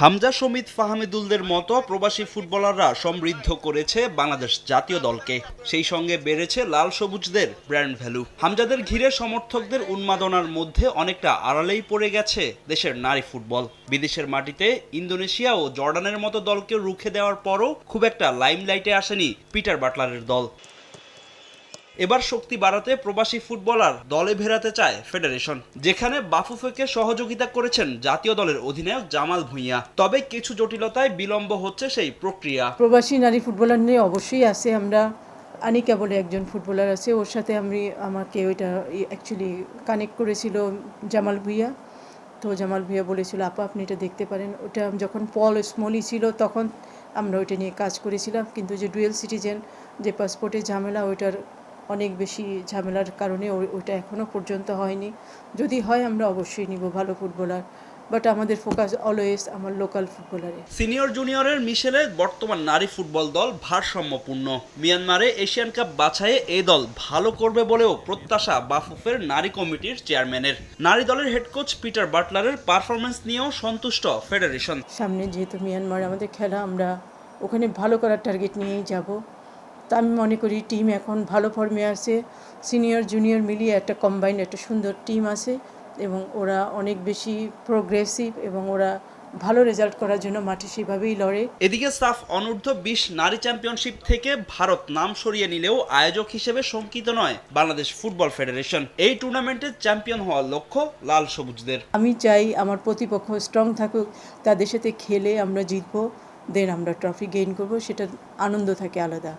হামজা সমিত ফাহামিদুলদের মতো প্রবাসী ফুটবলাররা সমৃদ্ধ করেছে বাংলাদেশ জাতীয় দলকে। সেই সঙ্গে বেড়েছে লাল সবুজদের ব্র্যান্ড ভ্যালু। হামজাদের ঘিরে সমর্থকদের উন্মাদনার মধ্যে অনেকটা আড়ালেই পড়ে গেছে দেশের নারী ফুটবল। বিদেশের মাটিতে ইন্দোনেশিয়া ও জর্ডানের মতো দলকে রুখে দেওয়ার পরও খুব একটা লাইমলাইটে আসেনি পিটার বাটলারের দল। এবার শক্তি বাড়াতে প্রবাসী ফুটবলার দলে ভেরাতে চায় ফেডারেশন, যেখানে বাফুফেকে সহযোগিতা করেছেন জাতীয় দলের অধিনায়ক জামাল ভুঁইয়া। তবে কিছু জটিলতায় বিলম্ব হচ্ছে সেই প্রক্রিয়া। প্রবাসী নারী ফুটবলার নিয়ে অবশ্যই আছে আমরা। আনিকা বলে একজন ফুটবলার আছে, ওর সাথে আমি, আমাকে ওইটা অ্যাকচুয়ালি কানেক্ট করেছিল জামাল ভুইয়া। তো জামাল ভুইয়া বলেছিল, আপা, আপনি এটা দেখতে পারেন। ওটা যখন পল স্মলি ছিল, তখন আমরা ওইটা নিয়ে কাজ করেছিলাম। কিন্তু যে ডুয়েল সিটিজেন যে পাসপোর্টের ঝামেলা, ওইটার অনেক বেশি ঝামেলার কারণে ওই- ওইটা এখনও পর্যন্ত হয়নি। যদি হয় আমরা অবশ্যই নিব ভালো ফুটবলার। বাট আমাদের ফোকাস অলওয়েজ আমার লোকাল ফুটবলারে সিনিয়র জুনিয়রের মিশেলে বর্তমান নারী ফুটবল দল ভারসাম্যপূর্ণ। মিয়ানমারে এশিয়ান কাপ বাছাইয়ে এই দল ভালো করবে বলেও প্রত্যাশা বাফুফের নারী কমিটির চেয়ারম্যানের। নারী দলের হেড কোচ পিটার বাটলারের পারফরমেন্স নিয়েও সন্তুষ্ট ফেডারেশন সামনে যেহেতু মিয়ানমার আমাদের খেলা আমরা ওখানে ভালো করার টার্গেট নিয়েই যাব। তা আমি মনে করি টিম এখন ভালো ফর্মে আছে। সিনিয়র জুনিয়র মিলিয়ে একটা কম্বাইন্ড একটা সুন্দর টিম আছে এবং ওরা অনেক বেশি প্রোগ্রেসিভ এবং ওরা ভালো রেজাল্ট করার জন্য মাঠে সেভাবেই লড়ে। এদিকে সাফ অনূর্ধ্ব বিশ নারী চ্যাম্পিয়নশিপ থেকে ভারত নাম সরিয়ে নিলেও আয়োজক হিসেবে শঙ্কিত নয় বাংলাদেশ ফুটবল ফেডারেশন এই টুর্নামেন্টের চ্যাম্পিয়ন হওয়ার লক্ষ্য লাল সবুজদের। আমি চাই আমার প্রতিপক্ষ স্ট্রং থাকুক তাদের সাথে খেলে আমরা জিতবো দেন আমরা ট্রফি গেইন করব সেটা আনন্দ থাকে আলাদা।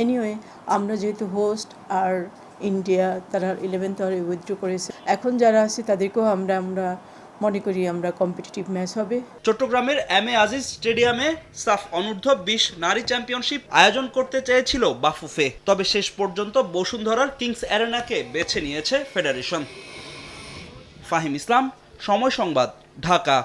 এনিওয়ে আমরা যেহেতু হোস্ট আর ইন্ডিয়া তারা ইলেভেন্থ আওয়ারে উইথড্র করেছে। এখন যারা আছে, তাদেরকেও আমরা আমরা মনে করি আমরা কম্পিটিটিভ ম্যাচ হবে। চট্টগ্রামের এম এ আজিজ স্টেডিয়ামে সাফ অনূর্ধ্ব বিশ নারী চ্যাম্পিয়নশিপ আয়োজন করতে চেয়েছিল বাফুফে। তবে শেষ পর্যন্ত বসুন্ধরার কিংস অ্যারেনাকে বেছে নিয়েছে ফেডারেশন ফাহিম ইসলাম, সময় সংবাদ, ঢাকা।